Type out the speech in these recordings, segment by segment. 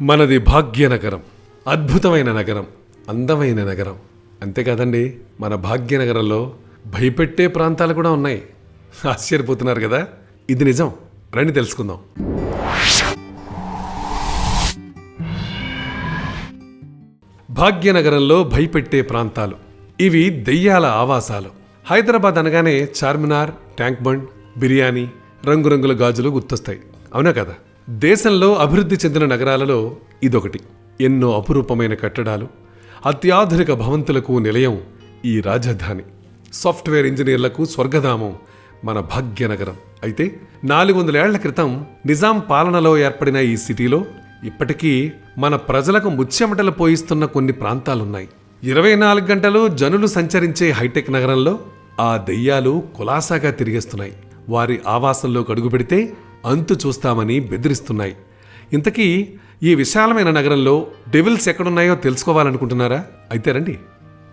మనది భాగ్యనగరం అద్భుతమైన నగరం అందమైన నగరం. అంతే కదండి మన భాగ్యనగరంలో భయపెట్టే ప్రాంతాలు కూడా ఉన్నాయి. ఆశ్చర్యపోతున్నారు కదా? ఇది నిజం. రండి తెలుసుకుందాం. భాగ్యనగరంలో భయపెట్టే ప్రాంతాలు. ఇవి దెయ్యాల ఆవాసాలు. హైదరాబాద్ అనగానే చార్మినార్ ట్యాంక్ బండ్ బిర్యానీ రంగురంగుల గాజులు గుర్తొస్తాయి. అవునా కదా? దేశంలో అభివృద్ధి చెందిన నగరాలలో ఇదొకటి. ఎన్నో అపురూపమైన కట్టడాలు అత్యాధునిక భవంతులకు నిలయం ఈ రాజధాని. సాఫ్ట్వేర్ ఇంజనీర్లకు స్వర్గధామం మన భాగ్యనగరం. అయితే నాలుగు వందల ఏళ్ళ క్రితం నిజాం పాలనలో ఏర్పడిన ఈ సిటీలో ఇప్పటికీ మన ప్రజలకు ముచ్చెమటలు పోయిస్తున్న కొన్ని ప్రాంతాలున్నాయి. ఇరవై నాలుగు గంటలు జనులు సంచరించే హైటెక్ నగరంలో ఆ దెయ్యాలు కులాసాగా తిరిగేస్తున్నాయి. వారి ఆవాసంలో అడుగు పెడితే అంతు చూస్తామని బెదిరిస్తున్నాయి. ఇంతకీ ఈ విశాలమైన నగరంలో డెవిల్స్ ఎక్కడున్నాయో తెలుసుకోవాలనుకుంటున్నారా? అయితే రండి.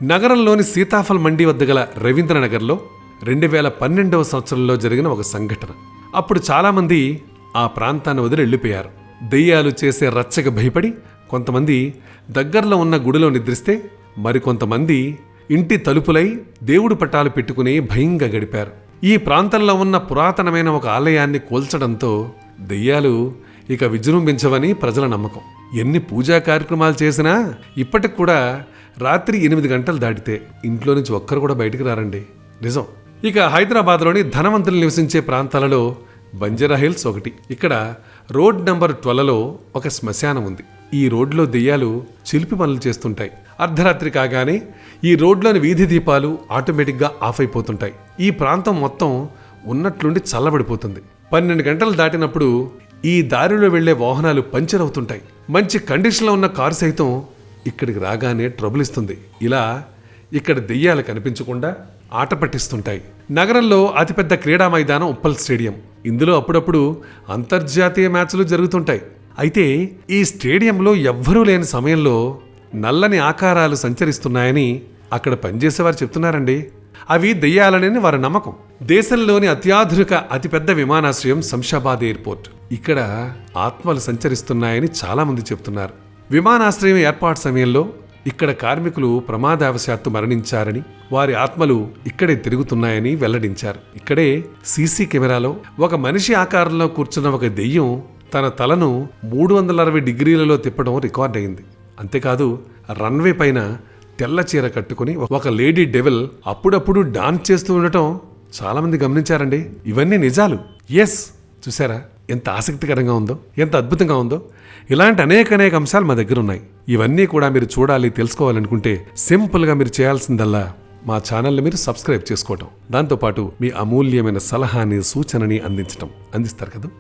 నగరంలోని సీతాఫల్ మండి వద్ద గల రవీంద్రనగర్లో రెండు వేల పన్నెండవ సంవత్సరంలో జరిగిన ఒక సంఘటన. అప్పుడు చాలామంది ఆ ప్రాంతాన్ని వదిలి వెళ్ళిపోయారు. దెయ్యాలు చేసే రచ్చకి భయపడి కొంతమంది దగ్గరలో ఉన్న గుడిలో నిద్రిస్తే మరికొంతమంది ఇంటి తలుపులై దేవుడు పట్టాలు పెట్టుకుని భయంగా గడిపారు. ఈ ప్రాంతంలో ఉన్న పురాతనమైన ఒక ఆలయాన్ని కూల్చడంతో దెయ్యాలు ఇక విజృంభించవని ప్రజల నమ్మకం. ఎన్ని పూజా కార్యక్రమాలు చేసినా ఇప్పటికి కూడా రాత్రి ఎనిమిది గంటలు దాటితే ఇంట్లో నుంచి ఒక్కరు కూడా బయటికి రారండి. నిజం. ఇక హైదరాబాద్లోని ధనవంతులు నివసించే ప్రాంతాలలో బంజారా హిల్స్ ఒకటి. ఇక్కడ రోడ్ నెంబర్ ట్వెల్వ్లో ఒక శ్మశానం ఉంది. ఈ రోడ్లో దెయ్యాలు చిలిపి పనులు చేస్తుంటాయి. అర్ధరాత్రి కాగానే ఈ రోడ్లోని వీధి దీపాలు ఆటోమేటిక్గా ఆఫ్ అయిపోతుంటాయి. ఈ ప్రాంతం మొత్తం ఉన్నట్లుండి చల్లబడిపోతుంది. పన్నెండు గంటలు దాటినప్పుడు ఈ దారిలో వెళ్ళే వాహనాలు పంచర్ అవుతుంటాయి. మంచి కండిషన్లో ఉన్న కారు సైతం ఇక్కడికి రాగానే ట్రబుల్ ఇస్తుంది. ఇలా ఇక్కడ దెయ్యాలు కనిపించకుండా ఆట పట్టిస్తుంటాయి. నగరంలో అతిపెద్ద క్రీడా మైదానం ఉప్పల్ స్టేడియం. ఇందులో అప్పుడప్పుడు అంతర్జాతీయ మ్యాచ్లు జరుగుతుంటాయి. అయితే ఈ స్టేడియంలో ఎవ్వరూ లేని సమయంలో నల్లని ఆకారాలు సంచరిస్తున్నాయని అక్కడ పనిచేసేవారు చెప్తున్నారండి. అవి దెయ్యాలనని వారి నమ్మకం. దేశంలోని అత్యాధునిక అతిపెద్ద విమానాశ్రయం శంషాబాద్ ఎయిర్పోర్ట్. ఇక్కడ ఆత్మలు సంచరిస్తున్నాయని చాలామంది చెప్తున్నారు. విమానాశ్రయం ఏర్పాటు సమయంలో ఇక్కడ కార్మికులు ప్రమాదవశాత్తు మరణించారని వారి ఆత్మలు ఇక్కడే తిరుగుతున్నాయని వెల్లడించారు. ఇక్కడే సీసీ కెమెరాలో ఒక మనిషి ఆకారంలో కూర్చున్న ఒక దెయ్యం తన తలను మూడు వందల అరవై డిగ్రీలలో తిప్పడం రికార్డ్ అయింది అంతేకాదు రన్వే పైన తెల్ల చీర కట్టుకుని ఒక లేడీ డెవిల్ అప్పుడప్పుడు డాన్స్ చేస్తూ ఉండటం చాలామంది గమనించారండి. ఇవన్నీ నిజాలు. ఎస్ చూసారా ఎంత ఆసక్తికరంగా ఉందో ఎంత అద్భుతంగా ఉందో. ఇలాంటి అనేక అనేక అంశాలు మా దగ్గర ఉన్నాయి ఇవన్నీ కూడా మీరు చూడాలి తెలుసుకోవాలనుకుంటే సింపుల్గా మీరు చేయాల్సిందల్లా మా ఛానల్ని మీరు సబ్స్క్రైబ్ చేసుకోవటం. దాంతోపాటు మీ అమూల్యమైన సలహాని సూచనని అందించటం. అందిస్తారు కదా?